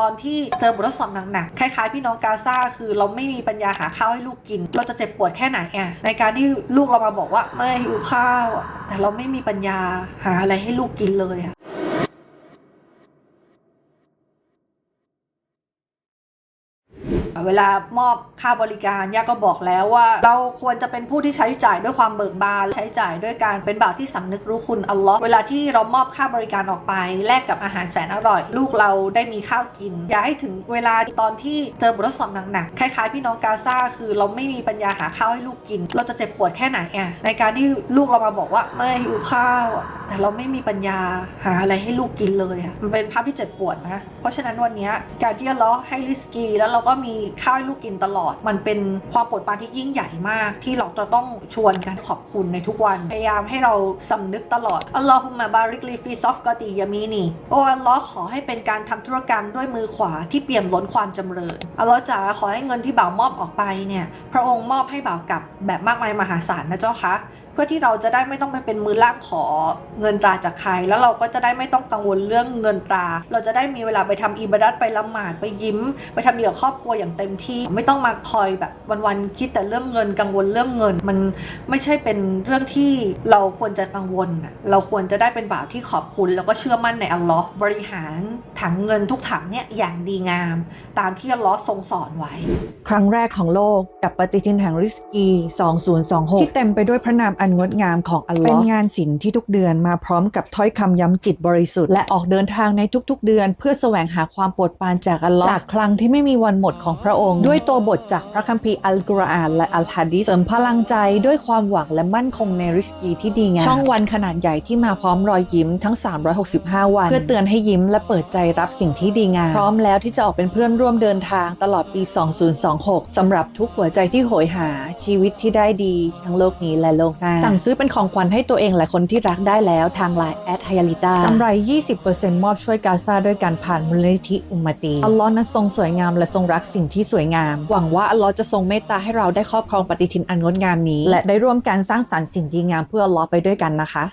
ตอนที่เจอบททดสอบหนักๆคล้ายๆ พี่น้องกาซาคือเราไม่มีปัญญาหาข้าวให้ลูกกิน เราจะเจ็บปวดแค่ไหนอะในการที่ลูกเรามาบอกว่าไม่หิวข้าว แต่เราไม่มีปัญญาหาอะไรให้ลูกกินเลยอะ เวลามอบค่าบริการย่าก็บอกแล้วว่า เราควรจะเป็นผู้ที่ใช้จ่ายด้วยความเบิกบานใช้จ่ายด้วยการเป็นบ่าวที่สำนึกรู้คุณอัลลอฮ์เวลาที่เรามอบค่าบริการออกไป แลกกับอาหารแสนอร่อย ลูกเราได้มีข้าวกิน อย่าให้ถึงเวลาตอนที่เจอบททดสอบหนักๆคล้ายๆ พี่น้องกาซาคือเราไม่มีปัญญาหาข้าวให้ลูกกิน เราจะเจ็บปวดแค่ไหนอะในการที่ลูกเรามาบอกว่าไม่หิวข้าวแต่เราไม่มีปัญญาหาอะไรให้ลูกกินเลยอะมันเป็นภาพที่เจ็บปวดนะ เพราะฉะนั้นวันนี้การที่อัลเลาะห์ให้ริสกีแล้วเราก็มีข้าวให้ลูกกินตลอด มันเป็นความปรดปานที่ยิ่งใหญ่มาก ที่เราจะต้องชวนกันขอบคุณในทุกวัน พยายามให้เราสำนึกตลอดอัลลอฮุมะบาริกลีฟีซอฟกอติยามีนีโอ้อัลลอฮ์ขอให้เป็นการทำธุรกรรมด้วยมือขวาที่เปี่ยมล้นความจำเริญอัลลอฮ์จ๋าขอให้เงินที่บ่าวมอบออกไปเนี่ยพระองค์มอบให้บ่าวกลับแบบมากมายมหาศาลนะเจ้าคะ พื่อที่เราจะได้ไม่ต้องไปเป็นมือล่างขอเงินตราจากใคร แล้วเราก็จะได้ไม่ต้องกังวลเรื่องเงินตรา เราจะได้มีเวลาไปทำอิบาดัตไปละหมาดไปยิ้ม ไปทำเดียวกับครอบครัวอย่างเต็มที่ ไม่ต้องมาคอยแบบวันๆคิดแต่เรื่องเงินกังวลเรื่องเงิน มันไม่ใช่เป็นเรื่องที่เราควรจะกังวลน่ะเราควรจะได้เป็นบ่าวที่ขอบคุณ แล้วก็เชื่อมั่นในอัลลอฮ์บริหารถังเงินทุกถังเนี่ยอย่างดีงาม ตามที่อัลลอฮ์ทรงสอนไว้ ครั้งแรกของโลกกับปฏิทินแห่งริสกี 2026 ที่เต็มไปด้วยพระนามอันงดงามของอัลลอฮ์เป็นงานศิลป์ที่ทุกเดือนมาพร้อมกับถ้อยคำย้ำจิตบริสุทธิ์และออกเดินทางในทุกๆ เดือน เพื่อแสวงหาความโปรดปรานจากอัลลอฮ์จากคลังที่ไม่มีวันหมดของพระองค์ ด้วยตัวบทจากพระคัมภีร์อัลกุรอานและอัลฮะดีษเสริมพลังใจด้วยความหวังและมั่นคงในริสกีที่ดีงามช่องวันขนาดใหญ่ที่มาพร้อมรอยยิ้มทั้ง 365 วัน เพื่อเตือนให้ยิ้มและเปิดใจรับสิ่งที่ดีงามพร้อมแล้วที่จะออกเป็นเพื่อนร่วมเดินทางตลอดปี 2026สำหรับทุกหัวใจที่โหยหาชีวิตที่ได้ดี ทั้งโลกนี้และโลกหน้าสั่งซื้อเป็นของขวัญให้ตัวเองและคนที่รักได้แล้วทางไลน์แอดฮยาลิตากำไร 20%มอบช่วยกาซาด้วยการผ่านมูลนิธิอุมมตีอัลลอฮ์นั้นทรงสวยงามและทรงรักสิ่งที่สวยงาม หวังว่าอัลลอฮ์จะทรงเมตตาให้เราได้ครอบครองปฏิทินอันงดงามนี้ และได้ร่วมการสร้างสรรค์สิ่งดีงามเพื่ออัลลอฮ์ไปด้วยกันนะคะ